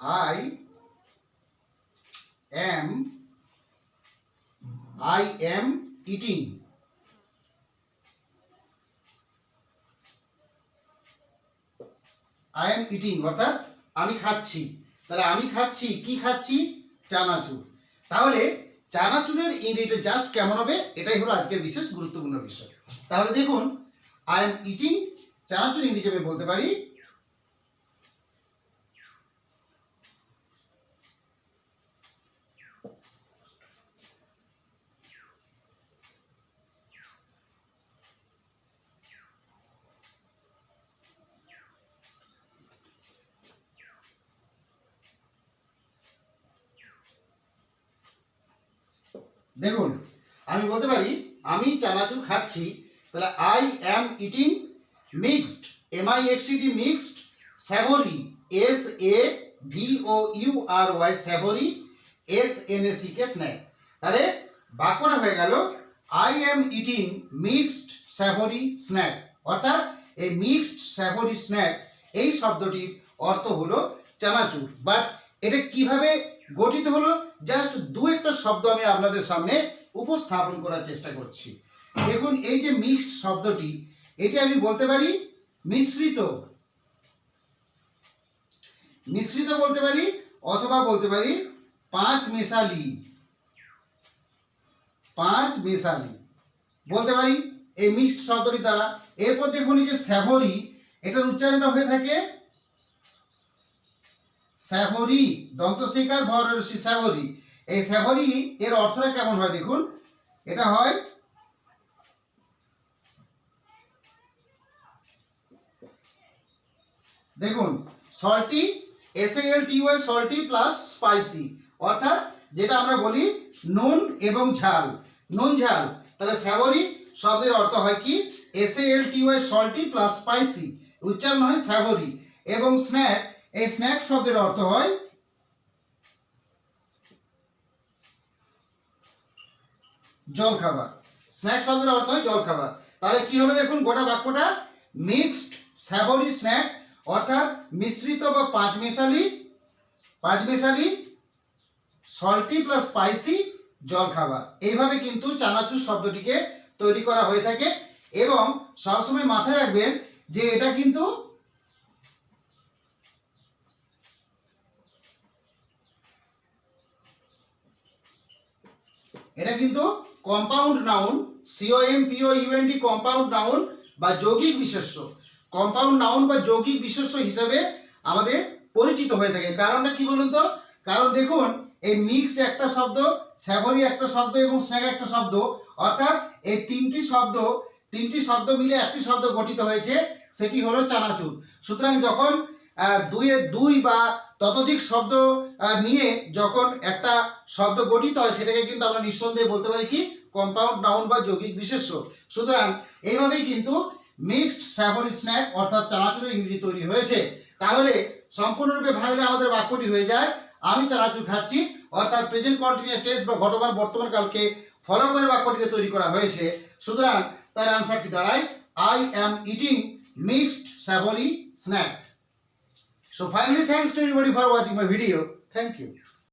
I am I am eating I am eating অর্থাৎ আমি খাচ্ছি। তাহলে আমি খাচ্ছি, কি খাচ্ছি? চানাচুর। তাহলে চানাচুরের ইংরেজিটা জাস্ট কেমন হবে? এটাই হলো আজকের বিশেষ গুরুত্বপূর্ণ বিষয়। তাহলে দেখুন আই এম ইটিং চানাচুর ইংরেজি আমি বলতে পারি দেখুন, আমি বলতে পারি, আমি চানাচুর খাচ্ছি, তাহলে I am eating mixed M I X D mixed savoury S A V O U R Y savoury S N A C K snack তাহলে বাক্যটা হয়ে গেল I am eating mixed savoury snack অর্থাৎ এই মিক্সড স্যাভরি স্ন্যাক এই শব্দটির অর্থ হলো চানাচুর। বাট এটা কীভাবে গঠিত হলো? জাস্ট দু শব্দ আমি আপনাদের সামনে উপস্থাপন করার চেষ্টা করছি। দেখুন, এই যে মিক্সড শব্দটি, এটি আমি বলতে পারি মিশ্রিত। মিশ্রিত বলতে পারি অথবা বলতে পারি পাঁচ মেশালি। পাঁচ মেশালি। বলতে পারি এই মিক্সড শব্দটি দ্বারা। এরপর দেখুন, এই যে স্যাভরি, এটার উচ্চারণটা হয়ে থাকে স্যাভরি, দন্তশিকার ভরসি স্যাভরি। এই স্যাভরি এর অর্থটা কেমন হয় দেখুন? এটা হয় দেখুন salty S L T Y salty plus spicy অর্থাৎ যেটা আমরা বলি নুন এবং ঝাল। নুন, ঝাল। তাহলে স্যাভরি শব্দের অর্থ হয় কি? S L T Y salty plus spicy উচ্চারণ হয় স্যাভরি এবং স্ন্যাক এই স্ন্যাক শব্দের অর্থ হয় জল খাবার স্ন্যাক শব্দের অর্থ হয় জল খাবার তাহলে কি হবে দেখুন, গোটা বাক্যটা মিক্সড স্যাভরি স্ন্যাক অর্থাৎ মিশ্রিত বা পাঁচ মেশালি পাঁচ মেশালি সল্টি প্লাস স্পাইসি জল খাবার এইভাবে কিন্তু চানাচুর শব্দটিকে তৈরি করা হয়ে থাকে এবং সবসময় মাথায় রাখবেন যে এটা কিন্তু এটা কিন্তু compound noun C O M P O U N D compound noun বা যৌগিক বিশেষ্য। কম্পাউন্ড নাউন বা যৌগিক বিশেষ্য হিসেবে আমাদের পরিচিত হয়ে থাকে। কারণটা কি বলুন তো? কারণ দেখুন, এই মিক্সড একটা শব্দ, স্যাভরি একটা শব্দ এবং স্ন্যাক একটা শব্দ, অর্থাৎ এই তিনটি শব্দ তিনটি শব্দ মিলে একটি শব্দ গঠিত হয়েছে, সেটি হলো চানাচুর। সুতরাং যখন দুইয়ে দুই বা ততোধিক শব্দ নিয়ে যখন একটা শব্দ গঠিত হয়, সেটাকে কিন্তু আমরা নিঃসন্দেহে বলতে পারি কি? কম্পাউন্ড নাউন বা যৌগিক বিশেষ্য। সুতরাং এইভাবেই কিন্তু মিক্সড স্যাভরি স্ন্যাক অর্থাৎ চানাচুরের ইংরেজি তৈরি হয়েছে। তাহলে সম্পূর্ণরূপে ভাঙলে আমাদের বাক্যটি হয়ে যায়, আমি চানাচুর খাচ্ছি, অর্থাৎ প্রেজেন্ট কন্টিনিউয়াস টেন্স বা ঘটমান বর্তমান কালকে ফলো করে বাক্যটিকে তৈরি করা হয়েছে। সুতরাং তার আনসারটি দাঁড়ায়? I am eating mixed savoury snack So finally, thanks to everybody for watching my video. Thank you.